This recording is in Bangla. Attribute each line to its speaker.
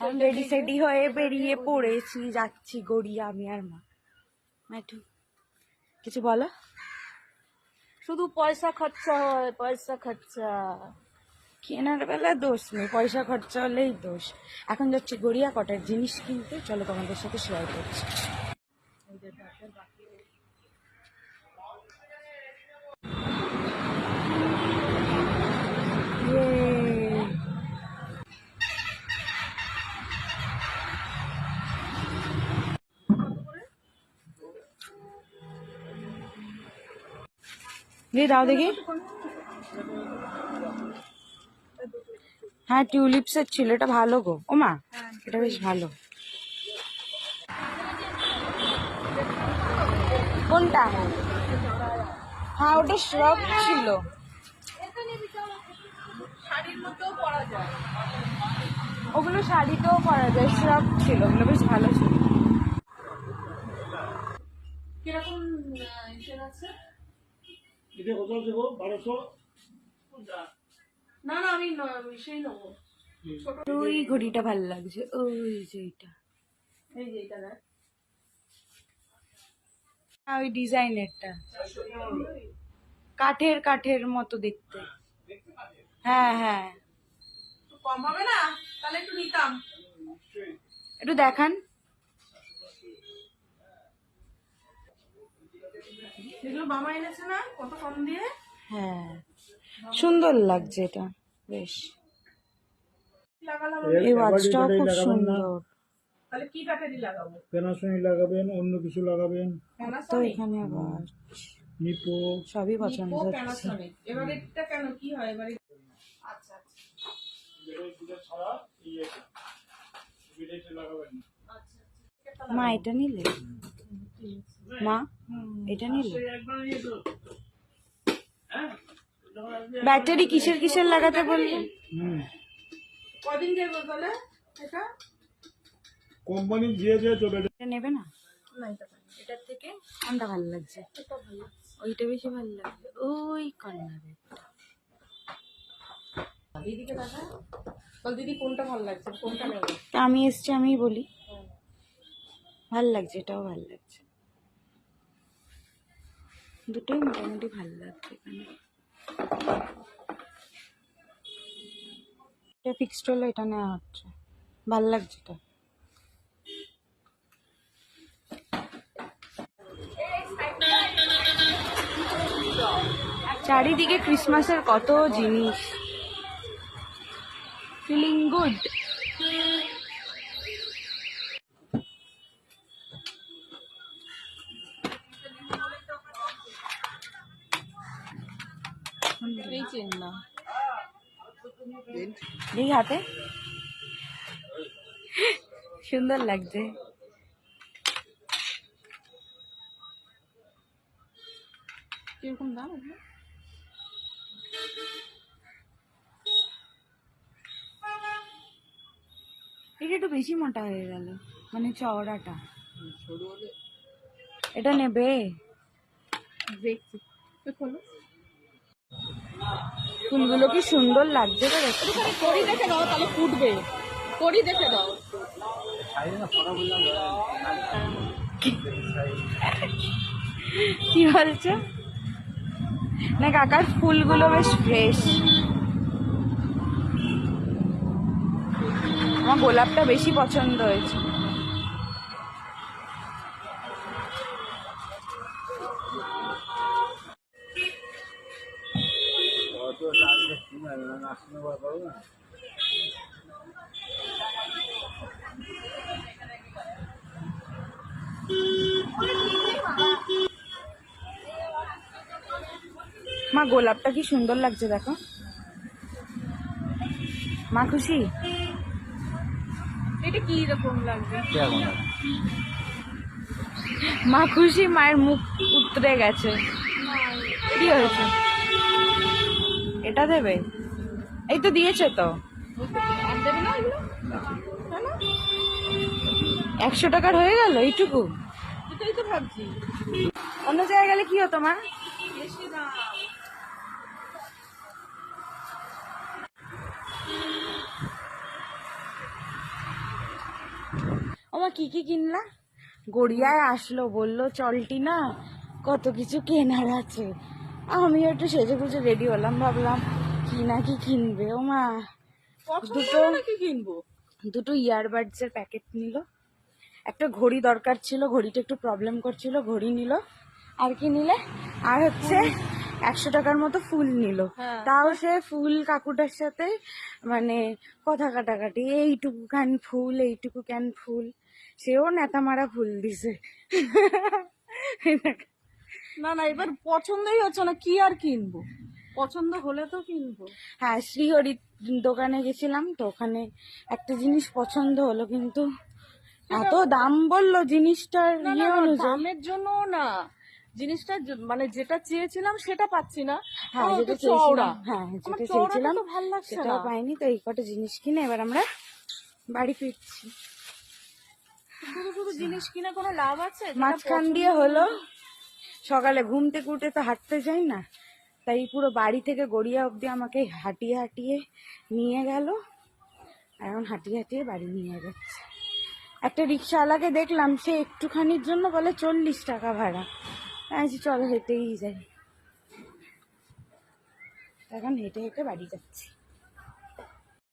Speaker 1: রেডি সেডি হয়ে বেরিয়ে পড়েছি যাচ্ছি গড়িয়া আমি আর মা। মা কিছু বলো?
Speaker 2: শুধু পয়সা খরচা হয় পয়সা খরচা।
Speaker 1: কেনার বেলা দোষ নেই পয়সা খরচা হলেই দোষ। এখন যাচ্ছি গড়িয়া কটার জিনিস কিনতে। চলো তোমাদের সাথে শেয়ার করছি। দিয়ে দাও দেখি হ্যাঁ টিউলিপসের ছিল এটা ভালো গো ও মা এটা বেশ ভালো কোনটা হ্যাঁ ওটা শ্রব ছিল ওগুলো শাড়িতেও পরা যায় শ্রব ছিল ওগুলো বেশ ভালো ছিল
Speaker 2: কীরকম আছে
Speaker 3: এটা কত দেবো? বারোশো?
Speaker 2: না না আমি সেই নেব।
Speaker 1: ওই ঘড়িটা ভালো লাগছে। ওই যে এটা
Speaker 2: এই যে এটা দেখ।
Speaker 1: হ্যাঁ ওই ডিজাইনেরটা। কাঠের কাঠের মতো দেখতে। হ্যাঁ হ্যাঁ।
Speaker 2: কম হবে না? তাহলে একটু নিতাম।
Speaker 1: একটু দেখান।
Speaker 2: যেগুলো মামা এনেছে না? কত কম দিয়ে?
Speaker 1: হ্যাঁ। সুন্দর লাগছে এটা। বেশ। এই ওয়াচটাও খুব সুন্দর।
Speaker 2: তাহলে কি ব্যাটারি লাগাবো?
Speaker 3: প্যানাসোনিক লাগাবেন অন্য কিছু লাগাবেন।
Speaker 1: তো এখানে আবার
Speaker 3: নিপো
Speaker 1: সবই পছন্দ হচ্ছে।
Speaker 2: এবারে এটা কেন কি হয় এবারে? আচ্ছা আচ্ছা।
Speaker 3: লাগাবেন
Speaker 2: আচ্ছা।
Speaker 1: মা এটা নিলে? মা এটা নিলে? ব্যাটারি কিসের কিসের লাগাতে বললেন
Speaker 3: হুম।
Speaker 2: কদিন যাব তাহলে? এটা?
Speaker 3: কোম্পানি দিয়ে দিয়ে তো বেটা
Speaker 1: নেবে না?
Speaker 2: না এটা
Speaker 1: এটার থেকে কোনটা ভালো লাগছে? ওইটা বেশি ভালো লাগছে। ওই কর্নারে
Speaker 2: দিদিকে দেখা। বল দিদি কোনটা ভালো লাগছে? কোনটা নেব?
Speaker 1: আমি এসছি আমি বলি। ভালো লাগছে এটাও ভালো লাগছে। দুটোই মোটামুটি ভালো লাগছে এখানে। এটা ফিক্সড হলো এটা নেওয়া হচ্ছে। ভালো লাগছে এটা। চারিদিকে ক্রিসমাসের কত জিনিস। ফিলিং গুড
Speaker 2: এই চেন না।
Speaker 1: দেখি হাতে? সুন্দর লাগছে।
Speaker 2: কীরকম দাম
Speaker 1: এটা একটু বেশি মোটা হয়ে গেল মানে চওড়াটা। এটা নেবে?
Speaker 2: দেখছি।
Speaker 1: ফুলগুলো কি সুন্দর লাগছে
Speaker 2: করি দেখে দাও তাহলে ফুটবে। করি দেখে দাও।
Speaker 1: কি বলছো? না কাকার ফুলগুলো বেশ ফ্রেশ আমার গোলাপটা বেশি পছন্দ হয়েছে। মা গোলাপটা কি সুন্দর লাগছে দেখো। মা খুশি?
Speaker 2: এটা কি রকম লাগবে
Speaker 1: মা খুশি? মায়ের মুখ উতরে গেছে। কি হয়েছে? এটা দেবে? এই তো দিয়েছে তো। একশো টাকার হয়ে গেল এইটুকু।
Speaker 2: তো ভাবছি।
Speaker 1: অন্য জায়গায় গেলে কি হতো মা? ওমা কি কি কিনলা? গড়িয়ায় আসলো বলল চলটি না কত কিছু কেনার আছে। আমি একটু সেজে গুজে রেডি হলাম ভাবলাম। কি না কি কিনবে ওমা দুটো
Speaker 2: কি কিনবো?
Speaker 1: দুটো ইয়ারবাডস এর প্যাকেট নিল। একটা ঘড়ি দরকার ছিল ঘড়িটা একটু প্রবলেম করছিল ঘড়ি নিল। আর কি নিলে? আর হচ্ছে একশো টাকার মতো ফুল নিল।
Speaker 2: হ্যাঁ।
Speaker 1: তাও সে ফুল কাকুটার সাথে মানে কথা কাটাকাটি এইটুকু ক্যান ফুল এইটুকু ক্যান ফুল? সেও নেতা মারা ফুল দিছে।
Speaker 2: না না এবার পছন্দই হচ্ছে না কি আর কিনবো? পছন্দ হলে তো কিনবো।
Speaker 1: হ্যাঁ শ্রীহরির দোকানে গেছিলাম তো ওখানে একটা জিনিস পছন্দ হলো কিন্তু এত দাম বলল জিনিসটার ইয়ে অনুযায়ী।
Speaker 2: দামের জন্য না। জিনিসটা মানে যেটা চেয়েছিলাম সেটা পাচ্ছি না।
Speaker 1: হ্যাঁ যেটা চেয়েছিলাম হ্যাঁ যেটা চেয়েছিলাম
Speaker 2: ভালো লাগছে না।
Speaker 1: পাইনি তো এই কটা জিনিস কিনে এবার আমরা বাড়ি ফিরছি।
Speaker 2: শুধু শুধু জিনিস কিনে কোনো লাভ আছে?
Speaker 1: মাঝখান দিয়ে হলো সকালে ঘুম থেকে উঠে তো হাঁটতে যাই না। তাই পুরো বাড়ি থেকে গড়িয়া অবধি আমাকে হাঁটিয়ে হাঁটিয়ে নিয়ে গেল। এখন হাঁটিয়ে হাঁটিয়ে বাড়ি নিয়ে যাচ্ছে। একটা রিক্সাওয়ালাকে দেখলাম, সে একটুখানির জন্য বলে চল্লিশ টাকা ভাড়া। আমি চলো হেঁটেই যাই। এখন হেঁটে হেঁটে বাড়ি যাচ্ছি।